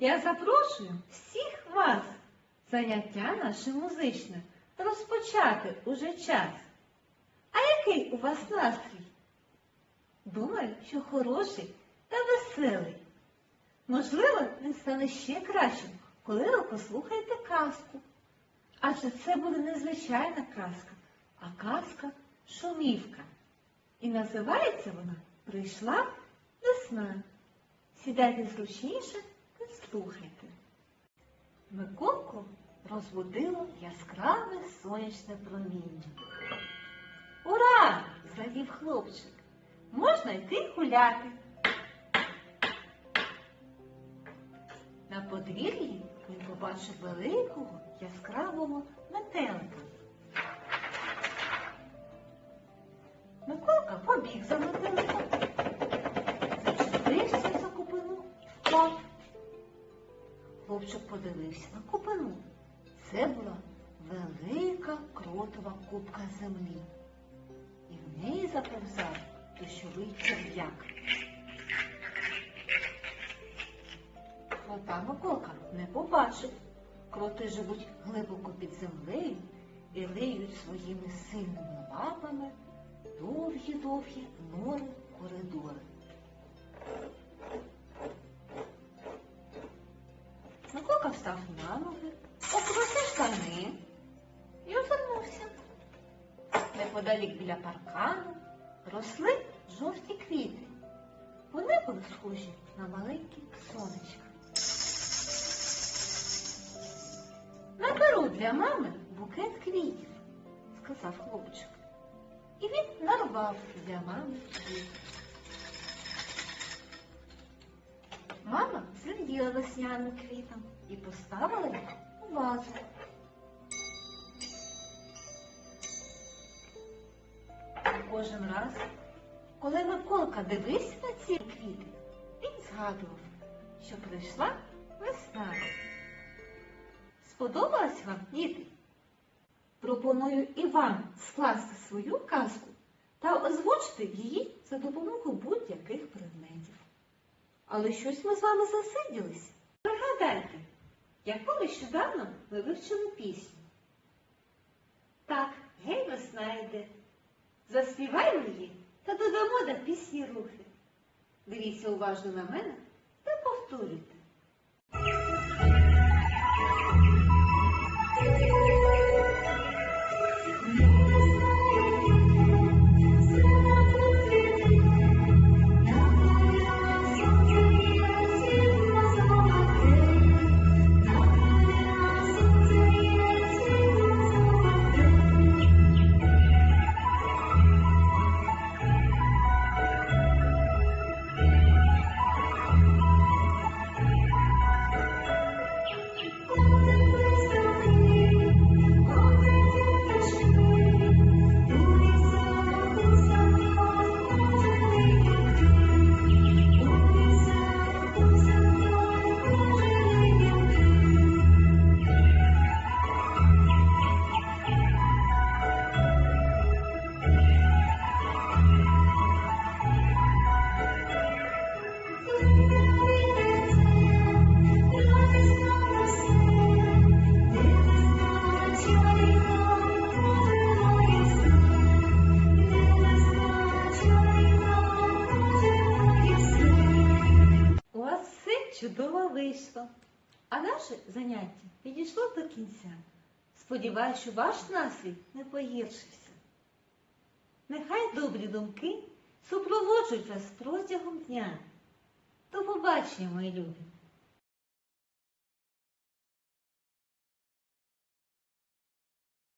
Я запрошую всіх вас, заняття наше музичне, розпочати уже час. А який у вас настрій? Думаю, що хороший та веселий. Можливо, він стане ще кращим, коли ви послухаєте казку. Адже це буде не звичайна казка, а казка шумівка. І називається вона Прийшла весна. Сідайте зручніше та слухайте. Миколку розбудило яскраве сонячне проміння. Ура! зрадів хлопчик. Можна йти гуляти. На подвір'ї він побачив великого яскравого метелика. Хлопчик подивився на купину. Це була велика кротова кубка землі. І в неї заповзав дощовий черв'як. Крота Миколка не побачив. Кроти живуть глибоко під землею і риють своїми сильними лапами довгі-довгі нори коридори. Миколка встав на ноги, покрутив штани і озирнувся. Неподалік біля паркану росли жовті квіти. Вони були схожі на маленькі сонечка. Наберу для мами букет квітів, сказав хлопчик. І він нарвав для мами квіт. Мама зраділа весняним квітам і поставила їх у вазу. Кожен раз, коли Миколка дивився на ці квіти, він згадував, що прийшла весна. Сподобалась вам, діти? Пропоную і вам скласти свою казку та озвучити її за допомогою будь-яких предметів. Але щось ми з вами засиділися. Пригадайте, яку нещодавно ми вивчили пісню. Так, гей весна йде. Заспіваємо її та додамо до пісні рухи. Дивіться уважно на мене та повторюйте. Чудово вийшло. А наше заняття підійшло до кінця. Сподіваюсь, що ваш настрій не погіршився. Нехай добрі думки супроводжують вас протягом дня. До побачення, мої любі!